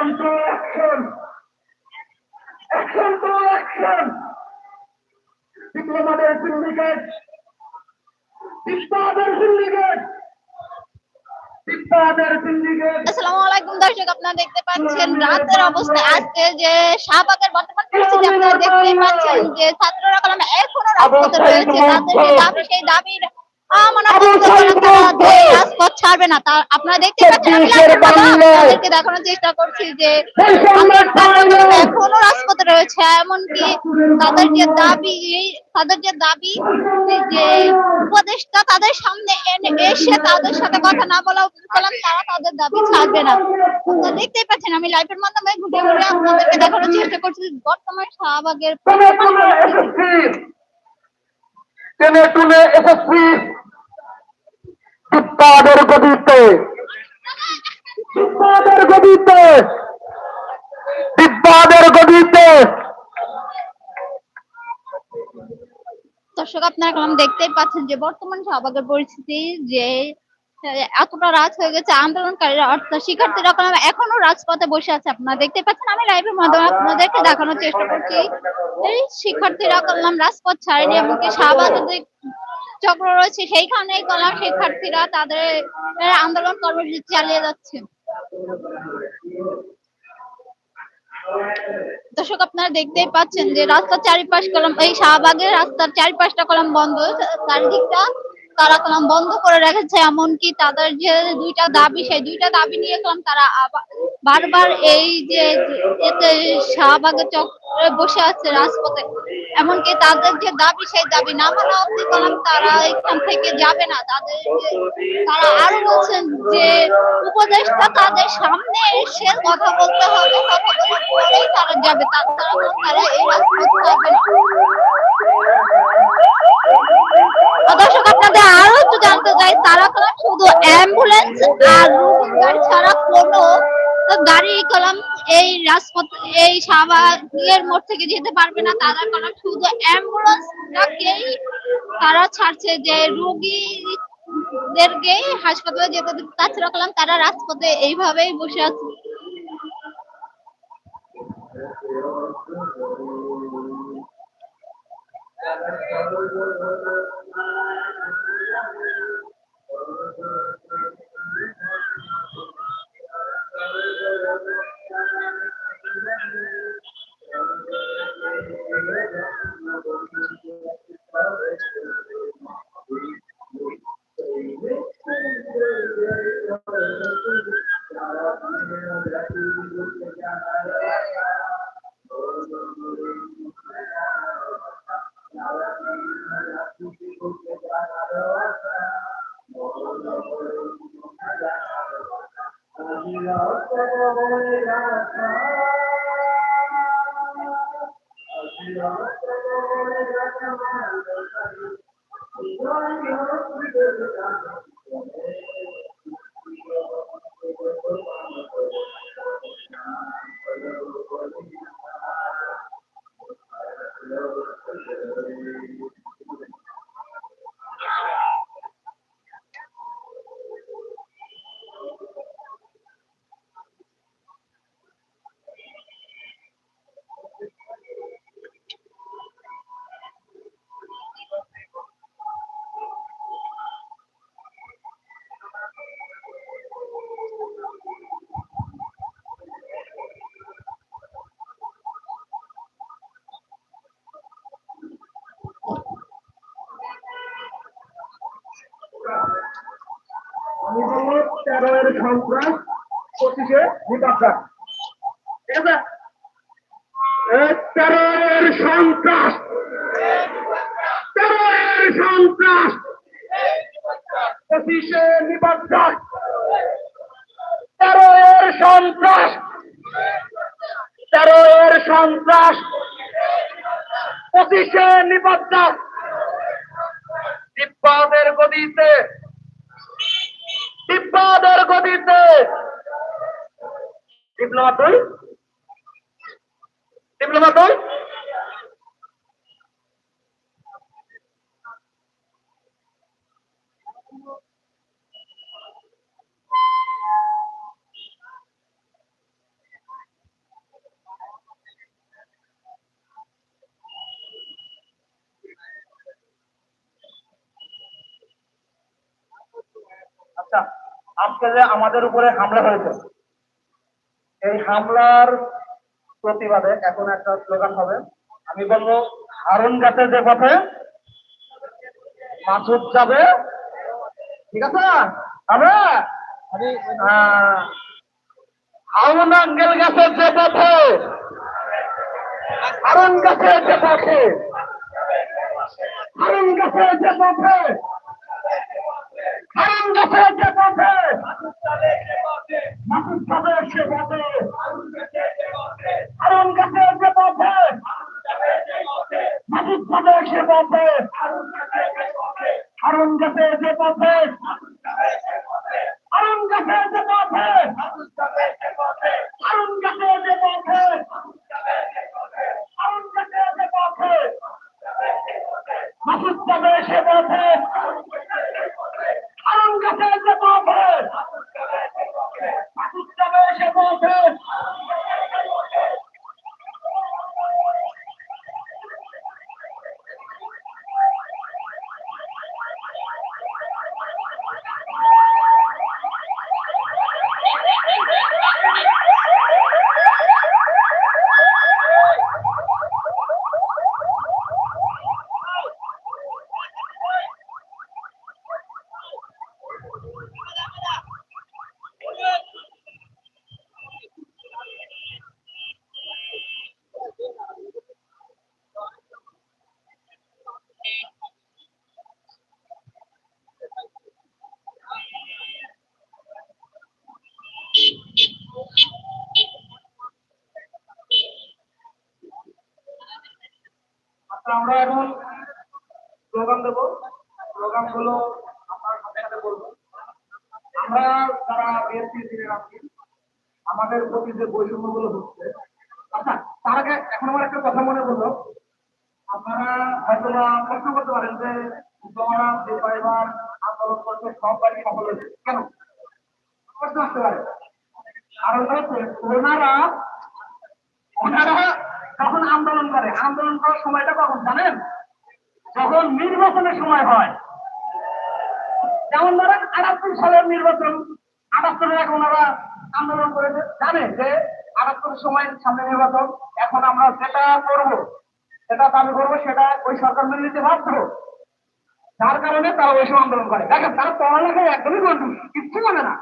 এখন তো অ্যাকশন এখন তো অ্যাকশন ডিপ্লোমাদের সিন্ডিকেট ডিপ্লোমাদের সিন্ডিকেট আসসালামু আলাইকুম দর্শক আপনারা দেখতে পাচ্ছেন রাতের অবস্থা। আজকে যে শাহবাগের বর্তমান পরিস্থিতি আপনারা দেখতে পাচ্ছেন যে ছাত্ররা কলমে এখনও রাজপথে রয়েছে। তাদের যে দাবি সেই দাবির রাজপথ ছাড়বে না আপনারা দেখতে পাচ্ছেন আপনাদেরকে দেখানোর চেষ্টা করছি যে এখনও রাজপথে রয়েছে এমনকি তাদের যে দাবি তাদের যে দাবি যে উপদেষ্টা তাদের সামনে এসে তাদের সাথে কথা না বলা কালাম তারা তাদের দাবি ছাড়বে না আপনারা দেখতেই পাচ্ছেন আমি লাইভের মাধ্যমে ঘুরে ঘুরে আপনাদেরকে দেখানোর চেষ্টা করছি বর্তমান শাহবাগের টেনে টুনে এসএসপি টুনে গদিতে। ডিপ্লোমাদের গদিতে। ডিপ্লোমাদের গদিতে। দর্শক, আপনারা এখন দেখতেই পাচ্ছেন যে বর্তমান শাহবাগের পরিস্থিতি যে এতটা রাত হয়ে গেছে, আন্দোলনকারীরা, অর্থাৎ শিক্ষার্থীরা এখন রাজপথে বসে আছে। আপনারা দেখতে পাচ্ছেন, আমি লাইভের মাধ্যমে আপনাদেরকে দেখানোর চেষ্টা করছি। শিক্ষার্থীরা করলাম রাজপথ ছাড়েনি, এমনকি শাহবাগের চক্র রয়েছে, সেইখানেই কলাম শিক্ষার্থীরা তাদের আন্দোলন কর্মসূচি চালিয়ে যাচ্ছে। দর্শক, আপনারা দেখতেই পাচ্ছেন যে রাস্তার চারিপাশ কলম, এই শাহবাগের রাস্তার চারিপাশটা কলম বন্ধ। চারিদিকটা তারা কলম বন্ধ করে রেখেছে, এমনকি তাদের যে দুইটা দাবি, সেই দুইটা দাবি নিয়ে কলম তারা বারবার এই যে এতে শাহবাগের চক্রে বসে আছে রাজপথে। এমনকি তাদের যে দাবি, সেই দাবি না মানা অব্দি কলম তারা এখান থেকে যাবে না। তাদের তারা আরও বলছেন যে, উপদেষ্টা তাদের সামনে এসে কথা বলতে হবে। তারা যাবে। কোনো তারা এই রাজপথ না। দর্শক, আপনাদের আরও একটু জানতে চাই, তারা শুধু অ্যাম্বুলেন্স আর ছাড়া কোনো গাড়ি কলাম, এই রাজপথ, এই শাহবাগের মোড় থেকে যেতে পারবে না, তারা কলাম শুধু অ্যাম্বুলেন্সটাকেই তারা ছাড়ছে যে রুগী দেরকে হাসপাতালে যেতে তাছাড়া কলাম, তারা রাজপথে এইভাবেই বসে আছে। আমি বলব সন্ত্রাস পঁচিশে নিপাকা ঠিক আছে তেরোয়ের সন্ত্রাস। তেরোয়ের সন্ত্রাস। পঁচিশে সন্ত্রাস। তেরোয়ের সন্ত্রাস। পঁচিশে নিপাকা বিপ্লবের গদিতে তিব্বত প্রতিবাদের গতিতে। ডিপ্লোমা তুই ডিপ্লোমা দুই আচ্ছা আজকে যে আমাদের উপরে হামলা হয়েছে এই হামলার প্রতিবাদে এখন একটা স্লোগান হবে। আমি বলব হারুন গাছের যে পথে মাসুদ যাবে। ঠিক আছে? হবে আহ, হারুন আঙ্গেল গাছের যে পথে হারুন গাছের যে পথে হারুন গাছের যে পথে। গাছের যে পথে মাসুদ যাবে সে পথে হারুন গাছের যে পথে মাসুদ যাবে সে পথে হারুন গাছের যে পথে হারুন গাছের যে পথে হারুন গাছের যে পথে গাছের যে পথে সে পথে হারুন গাছের যে পথে মাসুদ যাবে সে পথে আচ্ছা আমরা এখন স্লোগান দেবো আমরা যারা আমাদের প্রতি যে হচ্ছে আচ্ছা তার আগে এখন আমার একটা কথা মনে পড়ল। আপনারা হয়তো প্রশ্ন করতে পারেন যে তোমরা আন্দোলন করছে সফল হয়েছে। কেন? প্রশ্ন আসতে পারে। কারণ হচ্ছে ওনারা ওনারা যখন আন্দোলন করে, আন্দোলন করার সময়টা কখন জানেন? যখন নির্বাচনের সময় হয় যেমন ধরেন আটাত্তর সালের নির্বাচন, আটাত্তরের আগে ওনারা আন্দোলন করেছে। জানে যে আটাত্তর সময় সামনে নির্বাচন, এখন আমরা যেটা করব সেটা দাবি করব, সেটা ওই সরকার মেনে নিতে বাধ্য। যার কারণে তারা ওই সময় আন্দোলন করে। দেখেন, তারা পড়ালেখায় একদমই গন্ডু কিচ্ছু জানে না।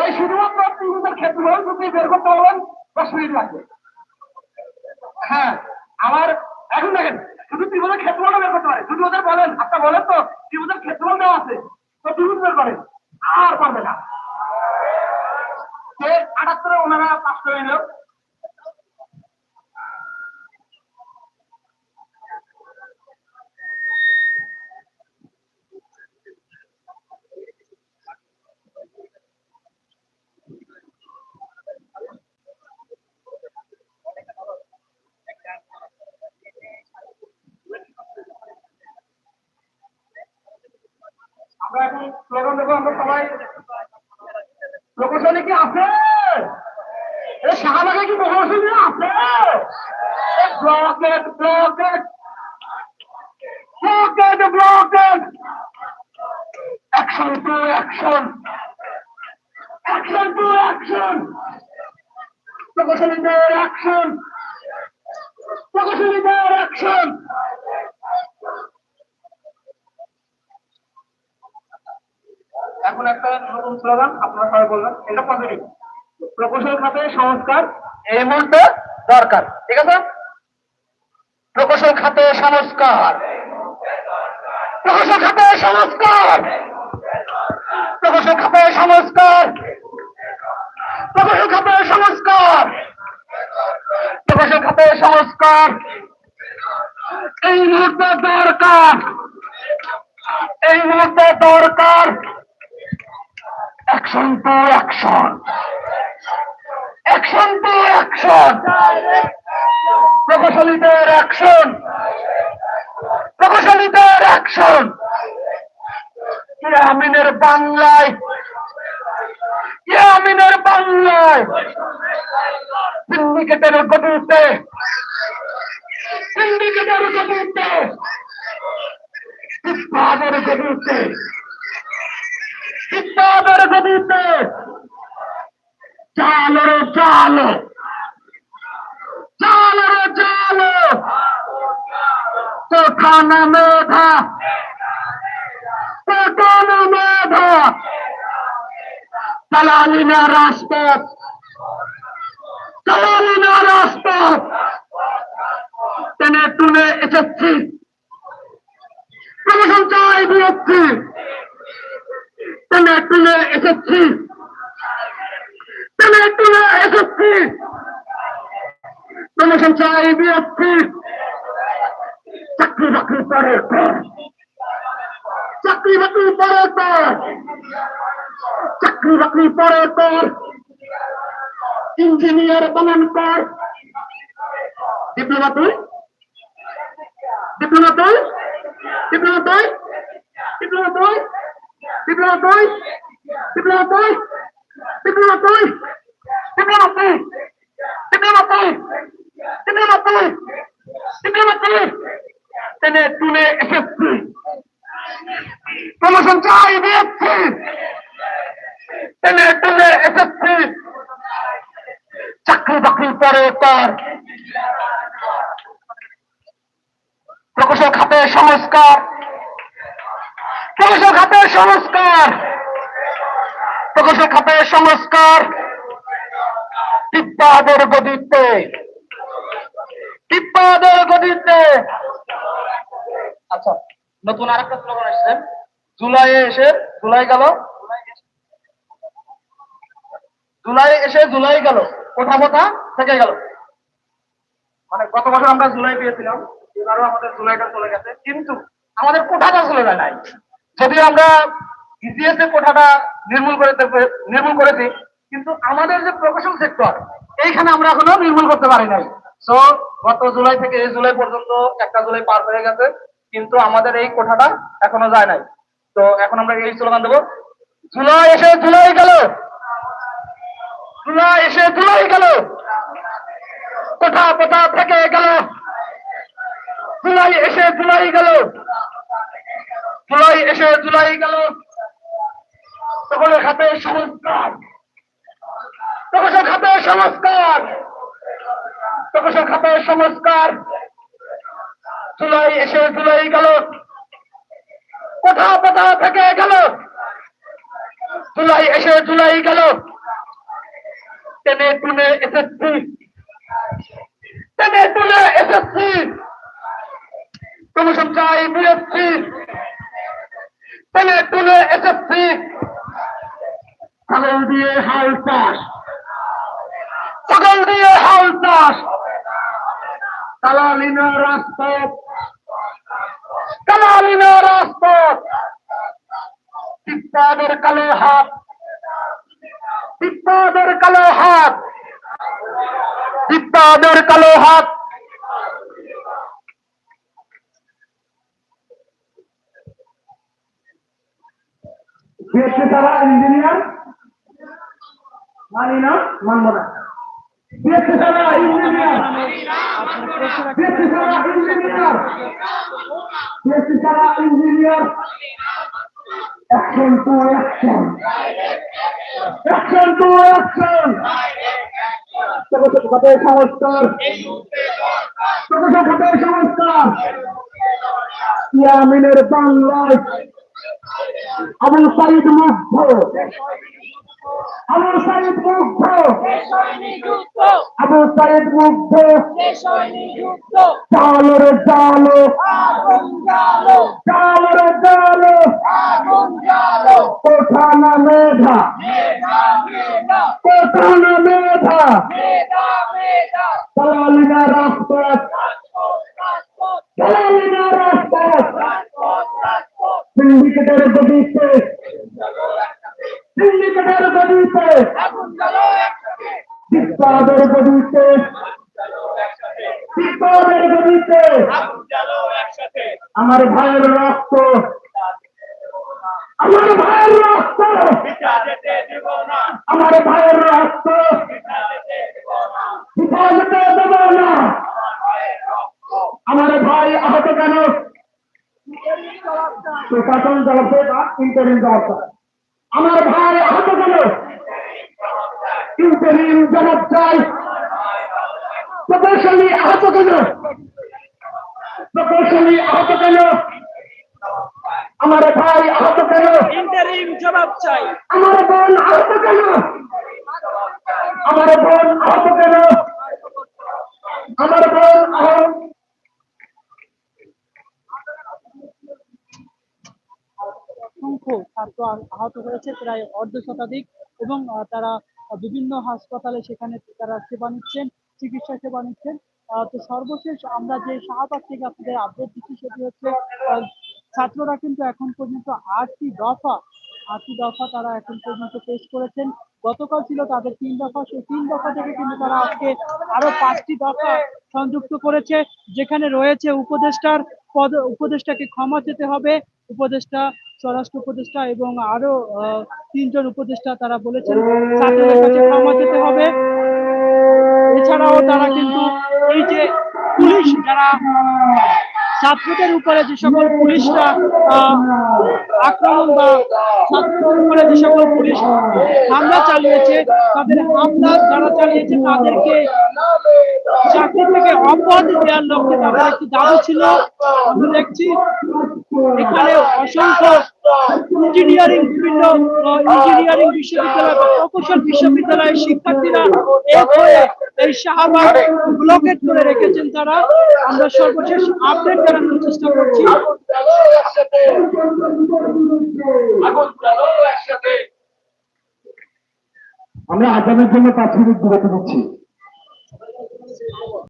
ওই শুধুমাত্র তিনটার ক্ষেত্রে হল যদি বের করতে বলেন, দশ মিনিট লাগবে। হ্যাঁ আমার এখন দেখেন, শুধু ত্রিভুজের ক্ষেত্রফলটা বের করতে পারে। যদি ওদের বলেন আপনার বলেন তো, ত্রিভুজের ক্ষেত্রফল দেওয়া আছে। তো করে আর পারবে না। আটাত্তরে ওনারা পাশ করে নিল। আমরা এখন স্লোগান দেবো, আমরা প্রকৌশলী কি আছে? শাহবাগে কি প্রকৌশলী আছে? Blockade blockade. Blockade blockade. Action to action action to action প্রকৌশলীদের action প্রকৌশলীদের অ্যাকশন এখন একটা নতুন স্লোগান আপনারা সবাই বলবেন, এটা পজিটিভ প্রকৌশল খাতে সংস্কার এই মুহূর্তে দরকার, ঠিক আছে? প্রকৌশল খাতে সংস্কার। প্রকৌশল খাতে সংস্কার। প্রকৌশল খাতে সংস্কার। প্রকৌশল খাতে সংস্কার। প্রকৌশল খাতে সংস্কার। এই মুহূর্তে দরকার। এই মুহূর্তে দরকার। Action to action action to action প্রকৌশলীদের action প্রকৌশলীদের অ্যাকশন ইয়ামিনের বাংলায় ইয়ামিনের বাংলায় সিন্ডিকেটের গতিতে সিন্ডিকেটের গতিতে গতিতে চাঁদের জমিতে চাল রে চাল। চাল রে চাল। চোখা না মেধা। চোখা না মেধা। দালালি না রাজপথ। দালালি না রাজপথ। টেনে টুনে এসেছি। প্রশাসন চাই বিরোধী টেনে টুনে এসেছি টেনে টুনে এসেছি প্রমোশন চাই দিয়েছি চাকরি বাকরি পরে চাকরি বাকরি পরে পর চাকরি বাকরি পরে পর ইঞ্জিনিয়ার বানান কর ডিপ্লোমা তুই ডিপ্লোমা তুই ডিপ্লোমা তুই ডিপ্লোমা তুই Bibliotei! Bibliotei! Bibliotei! Bibliotei! Bibliotei! Bibliotei! Bibliotei! টেনে তুলে এসেছি প্রমোশন চাই দিয়েছি টেনে তুলে এসেছি চাকরি বাকরি পরে তার প্রকৌশল খাতে সংস্কার খাতের সংস্কার। প্রকৌশল খাতের সংস্কার। তিপ্পাদের গতিতে। তিপ্পাদের গতিতে। আচ্ছা নতুন আরেকটা স্লোগান এসেছে জুলাই এসে জুলাই গেল। জুলাই এসে জুলাই গেল। কোথা কোথা থেকে গেল? মানে গত বছর আমরা জুলাই পেয়েছিলাম। এবারও আমাদের জুলাইটা চলে গেছে। কিন্তু আমাদের কোঠাটা চলে যায় নাই? যদিও আমরা ইসিএস এর কোঠাটা নির্মূল করে নির্মূল করেছি। কিন্তু আমাদের যে প্রকৌশল সেক্টর এইখানে আমরা এখনও নির্মূল করতে পারি নাই। তো গত জুলাই থেকে এই জুলাই পর্যন্ত একটা জুলাই পার হয়ে গেছে, কিন্তু আমাদের এই কোঠাটা এখনও যায় নাই। তো এখন আমরা এই স্লোগান দেবো, জুলাই এসে জুলাই গেল! জুলাই এসে জুলাই গেল! কোথা কোথা থেকে গেল? জুলাই এসে জুলাই গেল! জুলাই এসে জুলাই গেল। তখন খাতে সংস্কার। প্রকৌশল খাতে সংস্কার। প্রকৌশল খাতে সংস্কার। জুলাই এসে জুলাই গেল। কোথা কোথা থেকে গেল? জুলাই এসে জুলাই গেল। টেনে টুনে এসেছি। টেনে টুনে এসেছি। প্রমোশন চাই দিয়েছি টেনে টুনে এসেছি। ছাগল দিয়ে হাল চাষ। ছাগল দিয়ে হাল চাষ। কালালিনা রাজপথ। কালালিনা রাজপথ। পিপ্পাদের কালো হাত। পিপ্পাদের কালো হাত। পিপ্পাদের কালো হাত। বিএসসি তারা ইঞ্জিনিয়ার মানি না, মানবো না। বিএসসি তারা ইঞ্জিনিয়ার বিএসসি তারা ইঞ্জিনিয়ার বিএসসি তারা engineer action to action action to action খাতের সংস্কার। সংস্কার। বাংলায় Abu Sayyid moved pro. Abu Sayyid moved pro. Abu Sayyid moved pro. Jalo re jalo. Jalo. আমার ভাইয়ের রক্ত। আমার ভাইয়ের রক্ত। আমার ভাইয়ের রক্ত। যেতে দিব না। আমার ভাই আহত কেন? প্রশাসন জবাব ইন্টারিম জবাব চায়। আমার ভাই আহত কেন? ইন্টারিম চাই। প্রকৌশলী আহত কেন? প্রকৌশলী আহত কেন? আমার ভাই আহত কেন? ইন্টারিম জবাব চাই। আমার বোন আহত কেন? আমার বোন আহত কেন? আমার বোন আহত অসংখ্য ছাত্র আহত হয়েছে প্রায় অর্ধ শতাধিক এবং তারা বিভিন্ন হাসপাতালে সেখানে তারা সেবা নিচ্ছেন চিকিৎসা সেবা নিচ্ছেন। তো সর্বশেষ আমরা যে শাহবাগ থেকে আপনাদের আপডেট দিচ্ছি সেটি হচ্ছে ছাত্ররা কিন্তু এখন পর্যন্ত আটটি দফা আটটি দফা তারা এখন পর্যন্ত পেশ করেছেন। গতকাল ছিল তাদের তিন দফা। সেই তিন দফা থেকে কিন্তু তারা আজকে আরও পাঁচটি দফা সংযুক্ত করেছে, যেখানে রয়েছে উপদেষ্টার পদ, উপদেষ্টাকে ক্ষমা চেতে হবে, উপদেষ্টা, স্বরাষ্ট্র উপদেষ্টা এবং আরও তিনজন উপদেষ্টা তারা বলেছেন ছাত্রদের কাছে ক্ষমা চেতে হবে। এছাড়াও তারা কিন্তু এই যে পুলিশ, যারা ছাত্রদের উপরে যে সকল পুলিশরা আক্রমণ বা ছাত্রদের উপরে যে সকল পুলিশ হামলা চালিয়েছে, তাদের হামলা যারা চালিয়েছে, তাদেরকে চাকরি থেকে অব্যাহতি দেওয়ার লক্ষ্যে তাদের একটি দাবি ছিল আমরা দেখছি এখানে অসংখ্য ইঞ্জিনিয়ারিং বিভিন্ন ইঞ্জিনিয়ারিং বিশ্ববিদ্যালয় বা প্রকৌশল বিশ্ববিদ্যালয়ের শিক্ষার্থীরা এক হয়ে এই শাহবাগ ব্লকেট করে রেখেছেন তারা। আমরা সর্বশেষ আপডেট জানানোর চেষ্টা করছি। আমরা আগামীর জন্য মিনিট বিরতি দিচ্ছি